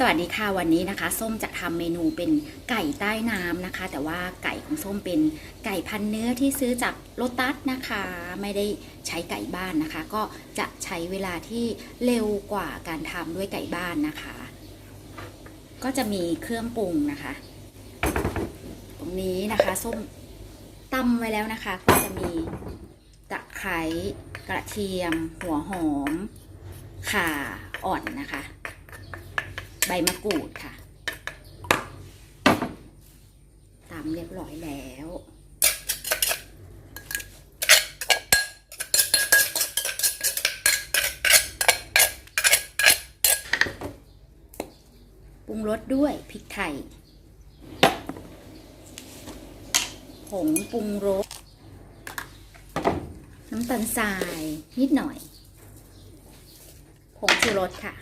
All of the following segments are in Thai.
สวัสดีค่ะวันนี้นะคะ ส้มจะทำเมนูเป็นไก่ใต้น้ำนะคะ แต่ว่าไก่ของส้มเป็นไก่พันเนื้อที่ซื้อจากโลตัสนะคะ ไม่ได้ใช้ไก่บ้านนะคะ ก็จะใช้เวลาที่เร็วกว่าการทำด้วยไก่บ้านนะคะ ก็จะมีเครื่องปรุงนะคะ ตรงนี้นะคะส้มตำไว้แล้วนะคะ ก็จะมีตะไคร้กระเทียม หัวหอมข่าอ่อนนะคะ ใบมะกรูดค่ะตามเรียบร้อยแล้วปรุงรสด้วยพริกไทย ผงปรุงรส น้ำตาลทรายนิดหน่อย ผงชูรสค่ะ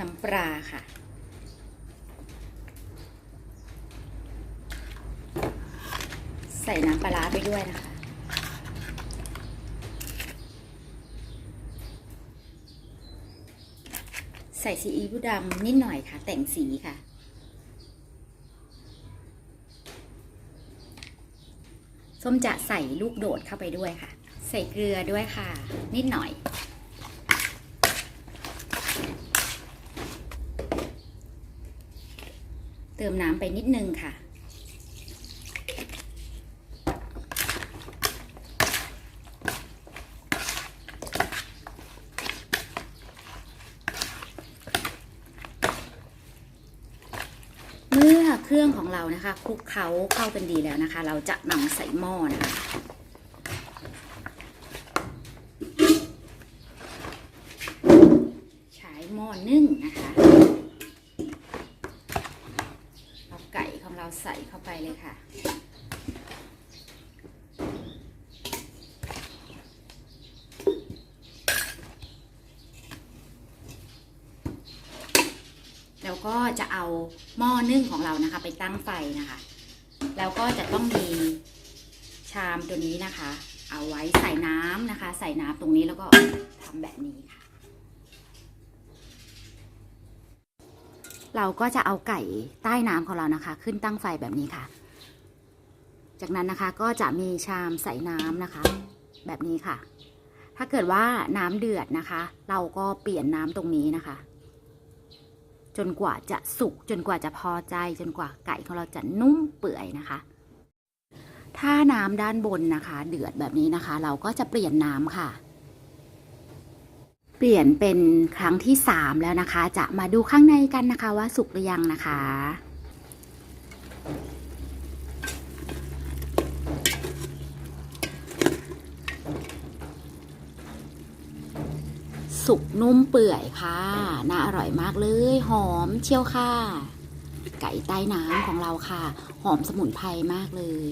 น้ำปลาค่ะ ใส่น้ำปลาร้าไปด้วยนะคะ ใส่ซีอิ๊วดำนิดหน่อยค่ะ แต่งสีค่ะส้มจะใส่ลูกโดดเข้าไปด้วยค่ะ ใส่เกลือด้วยค่ะ นิดหน่อย เติมน้ำไปนิดนึงค่ะ เมื่อเครื่องของเรานะคะคลุกเคล้าเข้ากันดีแล้วนะคะ เราจะนำใส่หม้อนะคะ ใช้หม้อนึ่งนะคะ เอาไก่ของเรา ใส่เข้าไปเลยค่ะ แล้วก็จะเอาหม้อนึ่งของเรานะคะ ไปตั้งไฟนะคะ แล้วก็จะต้องมีชามตัวนี้นะคะ เอาไว้ใส่น้ำนะคะ ใส่น้ำตรงนี้แล้วก็ทำแบบนี้ค่ะ เราก็จะเอาไก่ใต้น้ำของเรานะคะ ขึ้นตั้งไฟแบบนี้ค่ะ จากนั้นนะคะก็จะมีชามใส่น้ำนะคะ แบบนี้ค่ะ ถ้าเกิดว่าน้ำเดือดนะคะ เราก็เปลี่ยนน้ำตรงนี้นะคะ จนกว่าจะสุกจนกว่าจะพอใจจนกว่าไก่ของเราจะนุ่มเปื่อยนะคะ ถ้าน้ำด้านบนนะคะ เดือดแบบนี้นะคะ เราก็จะเปลี่ยนน้ำค่ะ เปลี่ยนเป็นครั้งที่สามแล้วนะคะ จะมาดูข้างในกันนะคะว่าสุกหรือยังนะคะ สุกนุ่มเปื่อยค่ะ น่าอร่อยมากเลย หอมเชียวค่ะ ไก่ใต้น้ำของเราค่ะ หอมสมุนไพรมากเลย